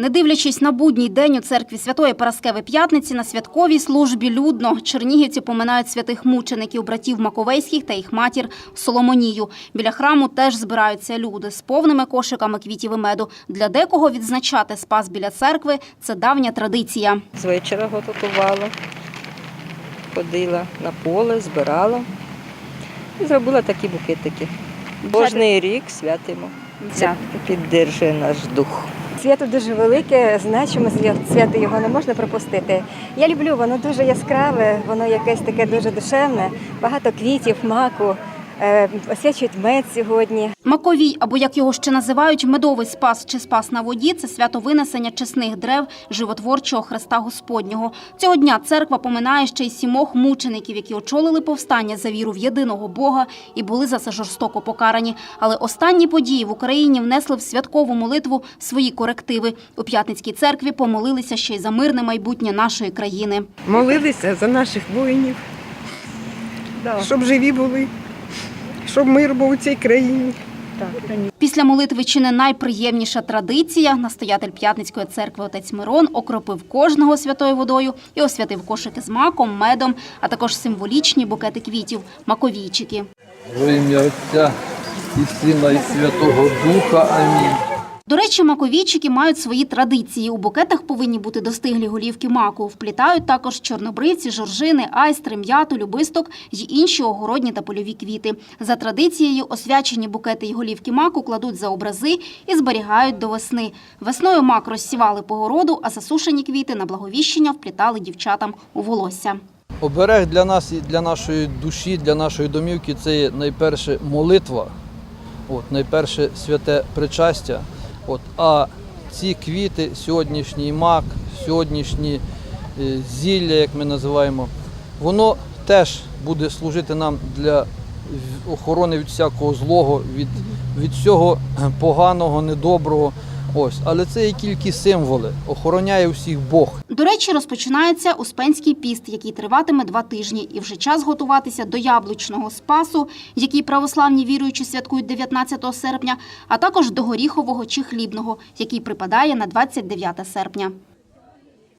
Не дивлячись на будній день у церкві Святої Параскеви П'ятниці, на святковій службі людно чернігівці поминають святих мучеників, братів Маковейських та їх матір Соломонію. Біля храму теж збираються люди з повними кошиками квітів і меду. Для декого відзначати спас біля церкви – це давня традиція. З вечора готувала, ходила на поле, збирала і зробила такі букетики. Кожний рік святимо. Це піддержує наш дух. Свято дуже велике, значимо свято його не можна пропустити. Я люблю, воно дуже яскраве, воно якесь таке дуже душевне, багато квітів, маку, освячують мед сьогодні. Маковій, або як його ще називають, медовий спас чи спас на воді – це свято винесення чесних древ животворчого Христа Господнього. Цього дня церква поминає ще й сімох мучеників, які очолили повстання за віру в єдиного Бога і були за це жорстоко покарані. Але останні події в Україні внесли в святкову молитву свої корективи. У П'ятницькій церкві помолилися ще й за мирне майбутнє нашої країни. молилися за наших воїнів, щоб живі були, щоб мир був у цій країні. Після молитви чи не найприємніша традиція. Настоятель П'ятницької церкви отець Мирон окропив кожного святою водою і освятив кошики з маком, медом, а також символічні букети квітів – маковійчики. Во ім'я Отця і Сина, і Святого Духа. Амінь. До речі, маковійчики мають свої традиції. У букетах повинні бути достиглі голівки маку. Вплітають також чорнобривці, жоржини, айстри, м'яту, любисток й інші огородні та польові квіти. За традицією, освячені букети й голівки маку кладуть за образи і зберігають до весни. Весною мак розсівали по городу, а засушені квіти на благовіщення вплітали дівчатам у волосся. Оберег для нас і для нашої душі, для нашої домівки це найперше молитва, от, найперше святе причастя. От, а ці квіти, сьогоднішній мак, сьогоднішні е, зілля, як ми називаємо, воно теж буде служити нам для охорони від всякого злого, від, від всього поганого, недоброго. Ось, але це і тільки символи. Охороняє всіх Бог. До речі, розпочинається Успенський піст, який триватиме два тижні, і вже час готуватися до яблучного спасу, який православні віруючі святкують 19 серпня, а також до горіхового чи хлібного, який припадає на 29 серпня.